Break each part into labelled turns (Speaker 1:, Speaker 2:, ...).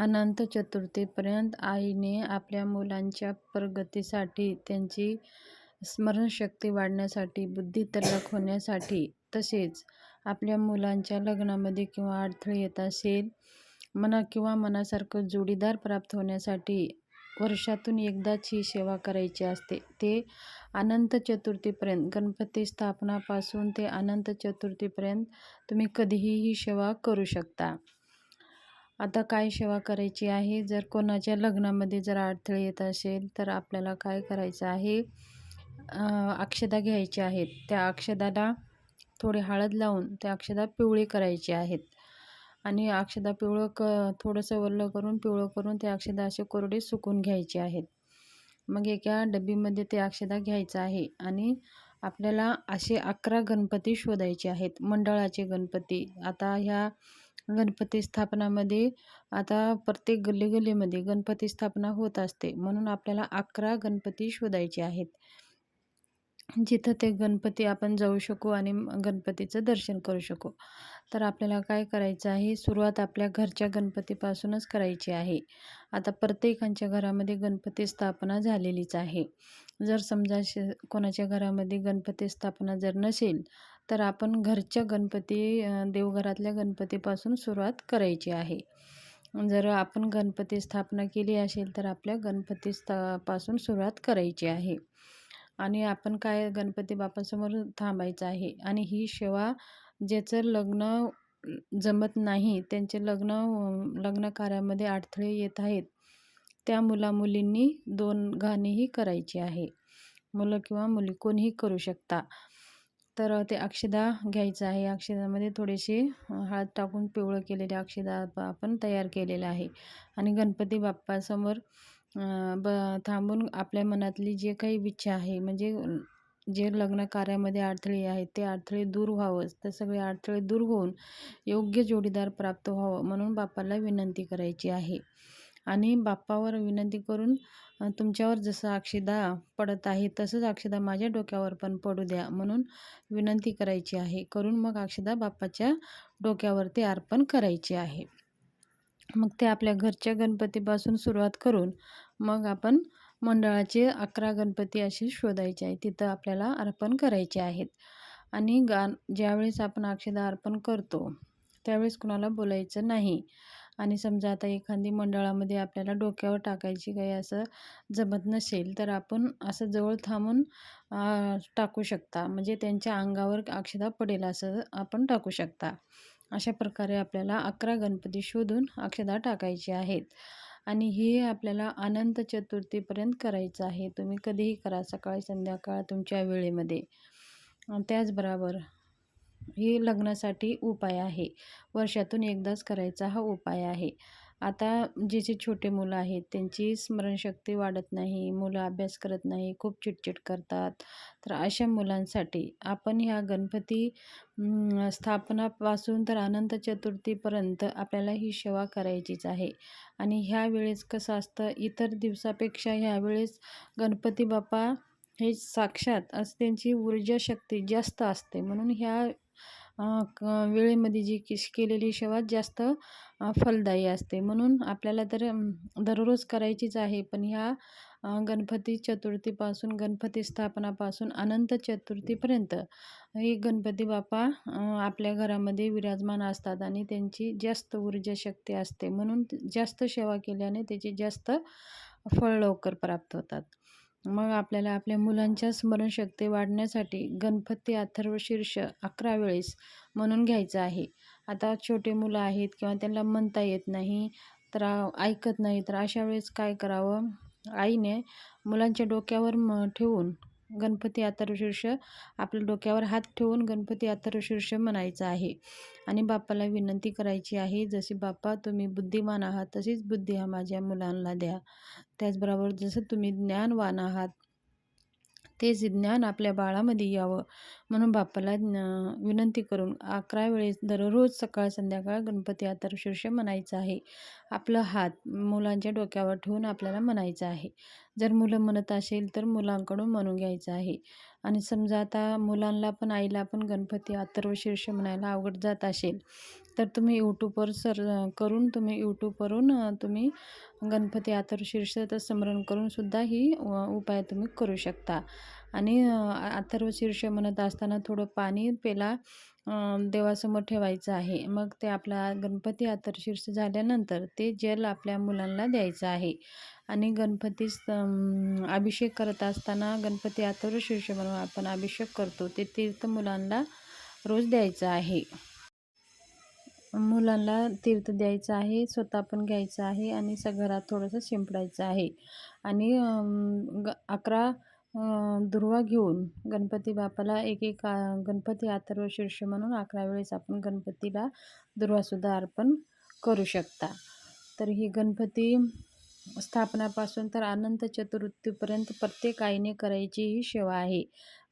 Speaker 1: अनंत चतुर्थीपर्यंत आईने आपल्या मुलांच्या प्रगतीसाठी त्यांची स्मरणशक्ती वाढण्यासाठी बुद्धी तल्लख होण्यासाठी तसेच आपल्या मुलांच्या लग्नामध्ये किंवा अडथळे येत असेल मना किंवा मनासारखं जोडीदार प्राप्त होण्यासाठी वर्षातून एकदाच ही सेवा करायची असते. ते अनंत चतुर्थीपर्यंत गणपती स्थापनापासून ते अनंत चतुर्थीपर्यंत तुम्ही कधीही ही सेवा करू शकता. आता काय सेवा करायची आहे? जर कोणाच्या लग्नामध्ये जर अडथळे येत असेल तर आपल्याला काय करायचं आहे? अक्षदा घ्यायच्या आहेत. त्या अक्षदाला थोडी हळद लावून त्या अक्षदा पिवळी करायची आहेत. आणि अक्षदा पिवळं क थोडंसं वल्लं करून पिवळं करून ते अक्षदा असे कोरडे सुकून घ्यायचे आहेत. मग एका डब्बीमध्ये ते अक्षदा घ्यायचं आहे आणि आपल्याला असे अकरा गणपती शोधायचे आहेत. मंडळाचे गणपती. आता ह्या गणपती स्थापनामध्ये आता प्रत्येक गल्ली गल्लीमध्ये गणपती स्थापना होत असते. म्हणून आपल्याला अकरा गणपती शोधायचे आहेत. जिथं ते गणपती आपण जाऊ शकू आणि गणपतीचं दर्शन करू शकू. तर आपल्याला काय करायचं आहे? सुरुवात आपल्या घरच्या गणपतीपासूनच करायची आहे. आता प्रत्येकांच्या घरामध्ये गणपती स्थापना झालेलीच आहे. जर समजा श कोणाच्या घरामध्ये गणपती स्थापना जर नसेल तर आपण घरच्या गणपती देवघरातल्या गणपतीपासून सुरुवात करायची आहे. जर आपण गणपती स्थापना केली असेल तर आपल्या गणपती स्थापासून सुरुवात करायची आहे. आणि आपण काय गणपती बाप्पासमोर थांबायचं आहे? आणि ही सेवा ज्याचं लग्न जमत नाही त्यांचे लग्न लग्न कार्यामध्ये अडथळे येत आहेत त्या मुलामुलींनी दोन गाणीही करायची आहे. मुलं किंवा मुली कोणीही करू शकता. तर ते अक्षदा घ्यायचं आहे. अक्षदामध्ये थोडेसे हळद टाकून पिवळं केलेले अक्षदा आपण तयार केलेलं आहे. आणि गणपती बाप्पासमोर ब थांबून आपल्या मनातली जे काही इच्छा आहे म्हणजे जे लग्न कार्यामध्ये अडथळे आहेत ते अडथळे दूर व्हावंच तर सगळे अडथळे दूर होऊन योग्य जोडीदार प्राप्त व्हावं म्हणून बाप्पाला विनंती करायची आहे. आणि बाप्पावर विनंती करून तुमच्यावर जसं अक्षदा पडत आहे तसंच अक्षदा माझ्या डोक्यावर पण पडू द्या म्हणून विनंती करायची आहे. करून मग अक्षदा बाप्पाच्या डोक्यावरती अर्पण करायची आहे. मग ते आपल्या घरच्या गणपतीपासून सुरुवात करून मग आपण मंडळाचे अकरा गणपती असे शोधायचे आहे तिथं आपल्याला अर्पण करायचे आहेत. आणि गान ज्यावेळेस आपण अक्षदा अर्पण करतो त्यावेळेस कुणाला बोलायचं नाही. आणि समजा आता एखादी मंडळामध्ये आपल्याला डोक्यावर टाकायची काही असं जमत नसेल तर आपण असं जवळ थांबून टाकू शकता. म्हणजे त्यांच्या अंगावर अक्षदा पडेल असं आपण टाकू शकता. अशा प्रकारे आपल्याला अकरा गणपती शोधून अक्षदा टाकायची आहेत. आणि हे आपल्याला अनंत चतुर्थीपर्यंत करायचं आहे. तुम्ही कधीही करा सकाळी संध्याकाळ तुमच्या वेळेमध्ये. त्याचबरोबर हे लग्नासाठी उपाय आहे. वर्षातून एकदाच करायचा हा उपाय आहे. आता जे जे छोटे मुलं आहेत त्यांची स्मरणशक्ती वाढत नाही मुलं अभ्यास करत नाही खूप चिडचिड करतात. तर अशा मुलांसाठी आपण ह्या गणपती स्थापनापासून तर अनंत चतुर्थीपर्यंत आपल्याला ही सेवा करायचीच आहे. आणि ह्या वेळेस कसं असतं इतर दिवसापेक्षा ह्यावेळेस गणपती बाप्पा हे साक्षात असं त्यांची ऊर्जा शक्ती जास्त असते. म्हणून ह्या क वेळेमध्ये जी किश केलेली सेवा जास्त फलदायी असते. म्हणून आपल्याला तर दररोज करायचीच आहे. पण ह्या गणपती चतुर्थीपासून गणपती स्थापनापासून अनंत चतुर्थीपर्यंत हे गणपती बाप्पा आपल्या घरामध्ये विराजमान असतात आणि त्यांची जास्त ऊर्जा शक्ती असते. म्हणून जास्त सेवा केल्याने त्याची जास्त फळ लवकर प्राप्त होतात. मग आपल्याला आपल्या मुलांच्या स्मरणशक्ती वाढण्यासाठी गणपती अथर्वशीर्ष अकरा वेळेस म्हणून घ्यायचं आहे. आता छोटे मुलं आहेत किंवा त्यांना म्हणता येत नाही तर ऐकत नाही तर अशा वेळेस काय करावं? आईने मुलांच्या डोक्यावर म ठेवून गणपती अथर्वशीर्ष आपल्या डोक्यावर हात ठेवून गणपती अथर्वशीर्ष म्हणायचं आहे. आणि बाप्पाला विनंती करायची आहे जशी बाप्पा तुम्ही बुद्धिमान आहात तशीच बुद्धी हा माझ्या मुलांना द्या. त्याचबरोबर जसं तुम्ही ज्ञानवान आहात तेच ज्ञान आपल्या बाळामध्ये यावं म्हणून बाप्पाला विनंती करून अकरा वेळेस दररोज सकाळ संध्याकाळ गणपती अथर्वशीर्ष म्हणायचं आहे. आपलं हात मुलांच्या डोक्यावर ठेवून आपल्याला म्हणायचं आहे. जर मुलं म्हणत असेल तर मुलांकडून म्हणून घ्यायचं आहे. आणि समजा आता मुलांना पण आईला पण गणपती अथर्वशीर्ष म्हणायला अवघड जात असेल तर तुम्ही यूट्यूबवर सर करून तुम्ही यूट्यूबवरून तुम्ही गणपती आतर तर स्मरण करूनसुद्धा ही उपाय तुम्ही करू शकता. आणि अ, अथर्वशीर्ष म्हणत असताना थोडं पाणी पेला देवासमोर ठेवायचं आहे. मग ते आपला गणपती अथर्वशीर्ष झाल्यानंतर ते जल आपल्या मुलांना द्यायचं आहे. आणि गणपतीस अभिषेक करत असताना गणपती अथर्वशीर्ष म्हणून आपण अभिषेक करतो. ते तीर्थ मुलांना रोज द्यायचं आहे. मुलांना तीर्थ द्यायचं आहे स्वतः पण घ्यायचं आहे आणि स घरात थोडंसं शिंपडायचं आहे. आणि ग अकरा दुर्वा घेऊन गणपती बापाला एक एक गणपती अथर्व शीर्ष म्हणून अकरा वेळेस आपण गणपतीला दुर्वासुद्धा अर्पण करू शकता. तर ही गणपती स्थापनापासून तर अनंत चतुर्थीपर्यंत प्रत्येक आईने करायची ही सेवा आहे.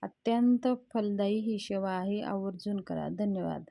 Speaker 1: अत्यंत फलदायी ही सेवा आहे. आवर्जून करा. धन्यवाद.